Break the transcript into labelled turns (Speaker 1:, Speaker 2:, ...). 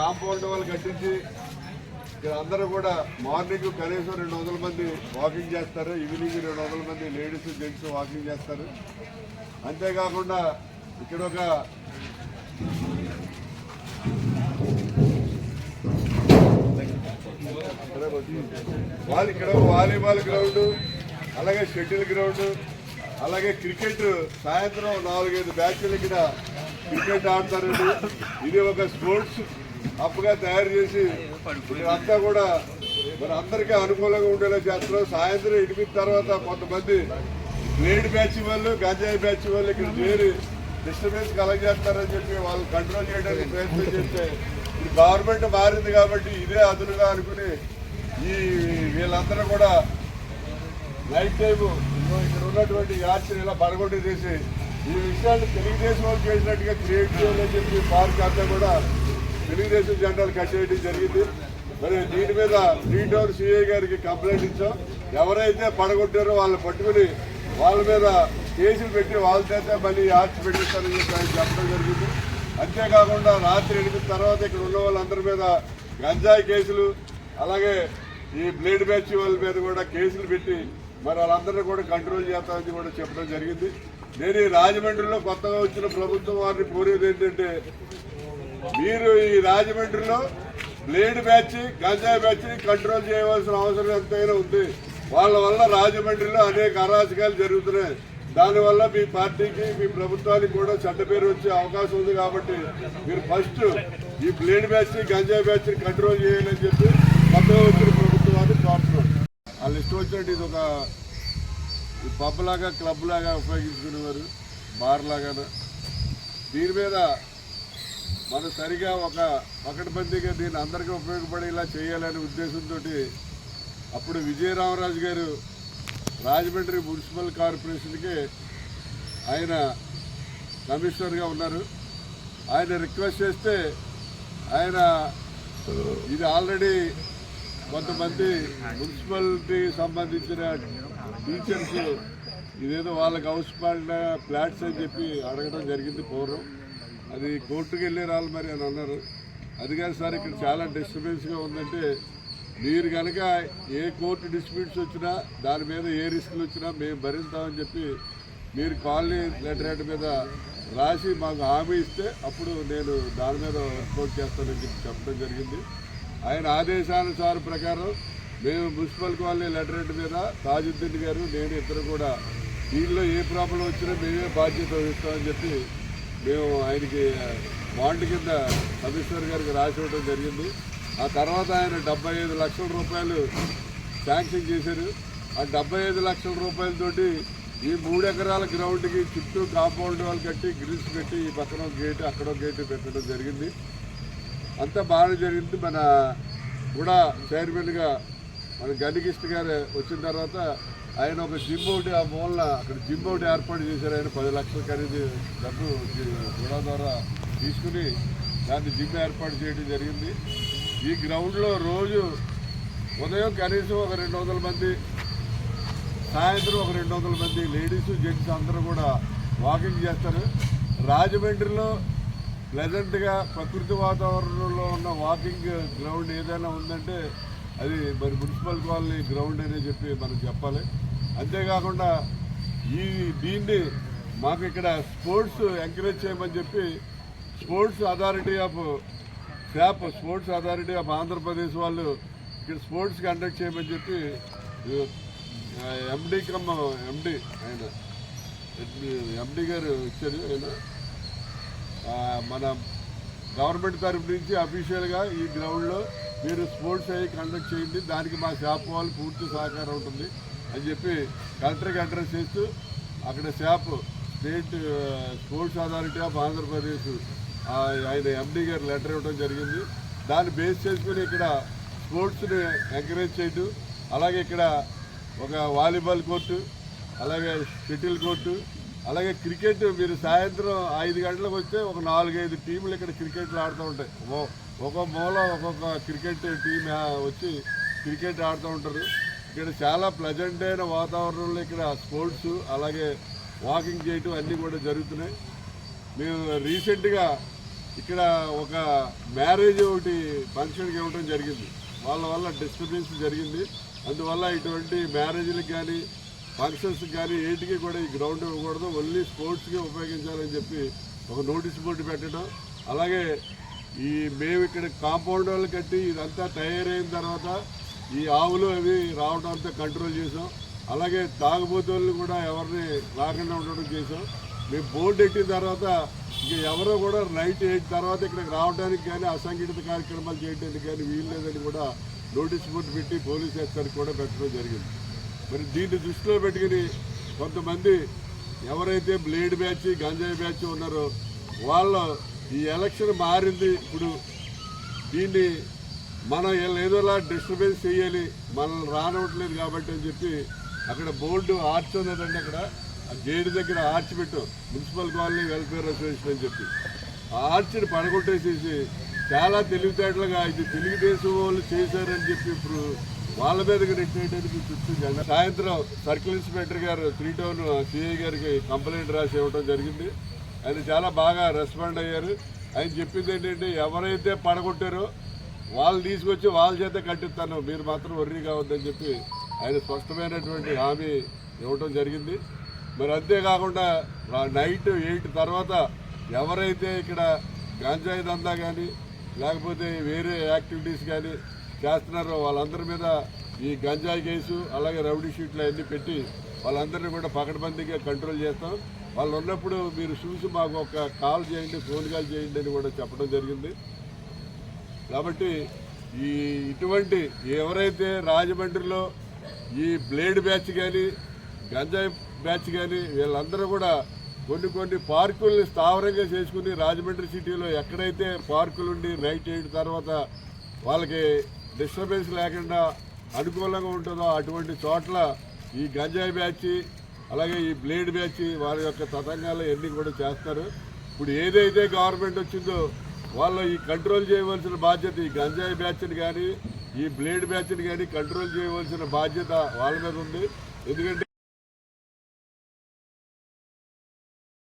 Speaker 1: Compound వాళ్ళు కట్టించి ఇక్కడ అందరూ కూడా మార్నింగ్ కనీసం రెండు వందల మంది వాకింగ్ చేస్తారు ఈవినింగ్ రెండు వందల మంది లేడీస్ జెంట్స్ వాకింగ్ చేస్తారు. అంతేకాకుండా ఇక్కడ ఒక వాళ్ళు ఇక్కడ వాలీబాల్ గ్రౌండ్ అలాగే షటిల్ గ్రౌండ్ అలాగే క్రికెట్ సాయంత్రం నాలుగైదు బ్యాచ్లు ఇక్కడ క్రికెట్ ఆడతారండి. ఇది ఒక స్పోర్ట్స్ అప్పుగా తయారు చేసి అంతా కూడా మరి అందరికీ అనుకూలంగా ఉండేలా చేస్తున్నాం. సాయంత్రం ఎనిమిది తర్వాత కొంతమంది ప్లేడ్ బ్యాచ్ వాళ్ళు గంజాయి బ్యాచ్ వాళ్ళు ఇక్కడ చేరి డిస్టర్బెన్స్ కలగజేస్తారని చెప్పి వాళ్ళు కంట్రోల్ చేయడానికి ప్రయత్నం చేస్తే ఇప్పుడు గవర్నమెంట్ మారింది కాబట్టి ఇదే అదునుగా అనుకుని ఈ వీళ్ళందరూ కూడా నైట్ టైం ఇక్కడ ఉన్నటువంటి యాత్రని ఇలా పడగొట్టి చేసి ఈ విషయాన్ని తెలుగుదేశం వాళ్ళు చేసినట్టుగా క్రియేట్ చేయాలని చెప్పి పార్క్ అంతా కూడా తెలుగుదేశం జెండాలు కట్టేయడం జరిగింది. మరి దీని మీద టీటౌన్ సిఐ గారికి కంప్లైంట్ ఇచ్చాం. ఎవరైతే పడగొట్టారో వాళ్ళని పట్టుకుని వాళ్ళ మీద కేసులు పెట్టి వాళ్ళ చేత మళ్ళీ ఆర్చి పెట్టిస్తారని చెప్పి ఆయన చెప్పడం జరిగింది. అంతేకాకుండా రాత్రి ఎనిమిది తర్వాత ఇక్కడ ఉన్న వాళ్ళందరి మీద గంజాయి కేసులు అలాగే ఈ బ్లేడ్ బ్యాచ్ వాళ్ళ మీద కూడా కేసులు పెట్టి మరి వాళ్ళందరినీ కూడా కంట్రోల్ చేస్తామని కూడా చెప్పడం జరిగింది. నేను ఈ రాజమండ్రిలో కొత్తగా వచ్చిన ప్రభుత్వం వారిని కోరేది ఏంటంటే మీరు ఈ రాజమండ్రిలో బ్లేడ్ బ్యాచ్ గంజాయి బ్యాచ్ కంట్రోల్ చేయవలసిన అవసరం ఎంతైనా ఉంది. వాళ్ళ వల్ల రాజమండ్రిలో అనేక అరాచకాలు జరుగుతున్నాయి. దానివల్ల మీ పార్టీకి మీ ప్రభుత్వానికి కూడా చెడ్డ పేరు వచ్చే అవకాశం ఉంది కాబట్టి మీరు ఫస్ట్ ఈ బ్లేడ్ బ్యాచ్ గంజాయి బ్యాచ్ కంట్రోల్ చేయాలని చెప్పి కొత్తగా వచ్చిన ప్రభుత్వాన్ని కోరుతున్నాం వాళ్ళు ఇష్టం వచ్చినట్టు ఇది ఒక ఈ పబ్ లాగా క్లబ్ లాగా ఉపయోగించుకునేవారు బార్ లాగా దీని మీద మనం సరిగా ఒక పకడ్బందీగా దీన్ని అందరికీ ఉపయోగపడేలా చేయాలనే ఉద్దేశంతో అప్పుడు విజయరామరాజు గారు రాజమండ్రి మున్సిపల్ కార్పొరేషన్కి ఆయన కమిషనర్గా ఉన్నారు. ఆయన రిక్వెస్ట్ చేస్తే ఆయన ఇది ఆల్రెడీ కొంతమంది మున్సిపాలిటీ సంబంధించిన టీచర్స్ ఇదేదో వాళ్ళకి హౌస్ ఫ్లాట్స్ అని చెప్పి అడగడం జరిగింది పూర్వం. అది కోర్టుకు వెళ్ళే రాళ్ళు మరి అని అన్నారు. అది కాదు సార్ ఇక్కడ చాలా డిస్టర్బెన్స్గా ఉందంటే మీరు కనుక ఏ కోర్టు డిస్ప్యూట్స్ వచ్చినా దాని మీద ఏ రిస్కులు వచ్చినా మేము భరిస్తామని చెప్పి మీరు కాలనీ లెటర్ మీద రాసి మాకు హామీ ఇస్తే అప్పుడు నేను దాని మీద వర్కౌట్ చేస్తానని చెప్పి చెప్పడం జరిగింది. ఆయన ఆదేశానుసార ప్రకారం మేము మున్సిపల్ కాలనీ లెటర్ మీద తాజుద్దీన్ గారు నేను ఇద్దరు కూడా దీనిలో ఏ ప్రాబ్లం వచ్చినా మేమే బాధ్యత వహిస్తామని చెప్పి మేము ఆయనకి బాండ్ కింద కమిషనర్ గారికి రాసి ఇవ్వడం జరిగింది. ఆ తర్వాత ఆయన డెబ్బై ఐదు లక్షల రూపాయలు శాంక్షన్ చేశారు. ఆ డెబ్బై ఐదు లక్షల రూపాయలతోటి ఈ మూడు ఎకరాల గ్రౌండ్కి చుట్టూ కాంపౌండ్ వాళ్ళు కట్టి గ్రిల్స్ పెట్టి ఈ పక్కన గేటు అక్కడ గేటు పెట్టడం జరిగింది. అంతా బాగా జరిగింది. మన కూడా చైర్మన్గా మన గనికిష్ట గారు వచ్చిన తర్వాత ఆయన ఒక జిమ్ ఒకటి ఆ మూలన అక్కడ జిమ్ ఒకటి ఏర్పాటు చేశారు. ఆయన పది లక్షల ఖరీదు డబ్బు కూడా ద్వారా తీసుకుని దాన్ని జిమ్ ఏర్పాటు చేయడం జరిగింది. ఈ గ్రౌండ్లో రోజు ఉదయం కనీసం ఒక రెండు వందల మంది సాయంత్రం ఒక రెండు వందల మంది లేడీస్ జెంట్స్ అందరూ కూడా వాకింగ్ చేస్తారు. రాజమండ్రిలో ప్లెజెంట్గా ప్రకృతి వాతావరణంలో ఉన్న వాకింగ్ గ్రౌండ్ ఏదైనా ఉందంటే అది మరి మున్సిపల్ కాలనీ గ్రౌండ్ అనే చెప్పి మనం చెప్పాలి. అంతేకాకుండా ఈ దీన్ని మాకు ఇక్కడ స్పోర్ట్స్ ఎంకరేజ్ చేయమని చెప్పి sports authority of SAAP sports authority of Andhra Pradesh వాళ్ళు ఇక్కడ స్పోర్ట్స్ కండక్ట్ చేయమని చెప్పి ఎండి కమ్మ ఎండి ఆయన ఎండి గారు ఇచ్చారు ఆయన. మన గవర్నమెంట్ తరఫు నుంచి అఫీషియల్గా ఈ గ్రౌండ్లో మీరు స్పోర్ట్స్ అయ్యి కండక్ట్ చేయండి. దానికి మా షాప్ వాళ్ళు పూర్తి సహకారం ఉంటుంది. అని చెప్పి కలెక్టర్కి అడ్రస్ చేస్తూ అక్కడ SAAP state sports authority of Andhra Pradesh ఆయన ఎండి గారు లెటర్ ఇవ్వడం జరిగింది. దాన్ని బేస్ చేసుకుని ఇక్కడ స్పోర్ట్స్ని ఎంకరేజ్ చేయటం అలాగే ఇక్కడ ఒక వాలీబాల్ కోర్టు అలాగే షటిల్ కోర్టు అలాగే క్రికెట్ మీరు సాయంత్రం ఐదు గంటలకు వస్తే ఒక నాలుగైదు టీములు ఇక్కడ క్రికెట్లు ఆడుతూ ఉంటాయి. ఒక్కొక్క మూల ఒక్కొక్క క్రికెట్ టీం వచ్చి క్రికెట్ ఆడుతూ ఉంటారు. ఇక్కడ చాలా ప్లజెంట్ అయిన వాతావరణంలో ఇక్కడ స్పోర్ట్స్ అలాగే వాకింగ్ చేయటం అన్నీ కూడా జరుగుతున్నాయి. మేము రీసెంట్గా ఇక్కడ ఒక మ్యారేజ్ ఒకటి ఫంక్షన్కి ఇవ్వడం జరిగింది. వాళ్ళ వల్ల డిస్టర్బెన్స్ జరిగింది. అందువల్ల ఇటువంటి మ్యారేజ్లకు కానీ ఫంక్షన్స్కి కానీ ఏటికి కూడా ఈ గ్రౌండ్ ఇవ్వకూడదు. ఓన్లీ స్పోర్ట్స్కి ఉపయోగించాలని చెప్పి ఒక నోటీస్ బోర్డు పెట్టడం. అలాగే ఈ మేము ఇక్కడ కాంపౌండ్ వాళ్ళు కట్టి ఇదంతా తయారైన తర్వాత ఈ ఆవులు అవి రావడం అంతా కంట్రోల్ చేసాం. అలాగే తాగుబోతులు కూడా ఎవరిని రాకుండా ఉండడం చేసాం. మేము బోర్డు ఎట్టిన తర్వాత ఇక ఎవరో కూడా నైట్ ఎయిట్ తర్వాత ఇక్కడికి రావడానికి కానీ అసంఘటిత కార్యక్రమాలు చేయడానికి కానీ వీలు లేదని కూడా నోటీస్ బోర్డు పెట్టి పోలీస్ హెచ్చరిక కూడా పెట్టడం జరిగింది. మరి దీన్ని దృష్టిలో పెట్టుకుని కొంతమంది ఎవరైతే బ్లేడ్ బ్యాచ్ గంజాయి బ్యాచ్ ఉన్నారో వాళ్ళు ఈ ఎలక్షన్ మారింది. ఇప్పుడు దీన్ని మనం ఏదోలా డిస్టర్బెన్స్ చేయాలి మనల్ని రానివ్వట్లేదు కాబట్టి అని చెప్పి అక్కడ బోర్డు ఆర్చ్ ఉన్నదండి అక్కడ. ఆ గేట్ దగ్గర ఆర్చ్ పెట్టు మున్సిపల్ కాలనీ వెల్ఫేర్ అసోసియేషన్ అని చెప్పి. ఆ ఆర్చ్ని పడగొట్టేసేసి చాలా తెలివితేటలుగా ఇది తెలుగుదేశం వాళ్ళు చేశారని చెప్పి ఇప్పుడు వాళ్ళ మీదకి నెట్టేయడానికి చూస్తుంది సాయంత్రం circle inspector garu three town CI గారికి కంప్లైంట్ రాసి ఇవ్వడం జరిగింది. ఆయన చాలా బాగా రెస్పాండ్ అయ్యారు. ఆయన చెప్పింది ఏంటంటే ఎవరైతే పడగొట్టారో వాళ్ళు తీసుకొచ్చి వాళ్ళ చేత కట్టిస్తాను. మీరు మాత్రం వర్రీ కావద్దని చెప్పి ఆయన స్పష్టమైనటువంటి హామీ ఇవ్వటం జరిగింది. మరి అంతేకాకుండా నైట్ ఎయిట్ తర్వాత ఎవరైతే ఇక్కడ గాంజాయి దందా కానీ లేకపోతే వేరే యాక్టివిటీస్ కానీ చేస్తున్నారో వాళ్ళందరి మీద ఈ గంజాయి కేసు అలాగే రౌడీ షీట్లు అన్నీ పెట్టి వాళ్ళందరినీ కూడా పకడ్బందీగా కంట్రోల్ చేస్తాం. వాళ్ళు ఉన్నప్పుడు మీరు చూసి మాకు ఒక కాల్ చేయండి ఫోన్ కాల్ చేయండి అని కూడా చెప్పడం జరిగింది. కాబట్టి ఈ ఇటువంటి ఎవరైతే రాజమండ్రిలో ఈ బ్లేడ్ బ్యాచ్ కానీ గంజాయి బ్యాచ్ కానీ వీళ్ళందరూ కూడా కొన్ని కొన్ని పార్కుల్ని స్థావరంగా చేసుకుని రాజమండ్రి సిటీలో ఎక్కడైతే పార్కులు ఉండి నైట్ ఎయిట్ తర్వాత వాళ్ళకి డిస్టర్బెన్స్ లేకుండా అనుకూలంగా ఉంటుందో అటువంటి చోట్ల ఈ గంజాయి బ్యాచ్ అలాగే ఈ బ్లేడ్ బ్యాచ్ వారి యొక్క తతంగాలు ఎన్ని కూడా చేస్తారు. ఇప్పుడు ఏదైతే గవర్నమెంట్ వచ్చిందో వాళ్ళు ఈ కంట్రోల్ చేయవలసిన బాధ్యత ఈ గంజాయి బ్యాచ్ని కానీ ఈ బ్లేడ్ బ్యాచ్ని కానీ కంట్రోల్ చేయవలసిన బాధ్యత వాళ్ళ మీద ఉంది. ఎందుకంటే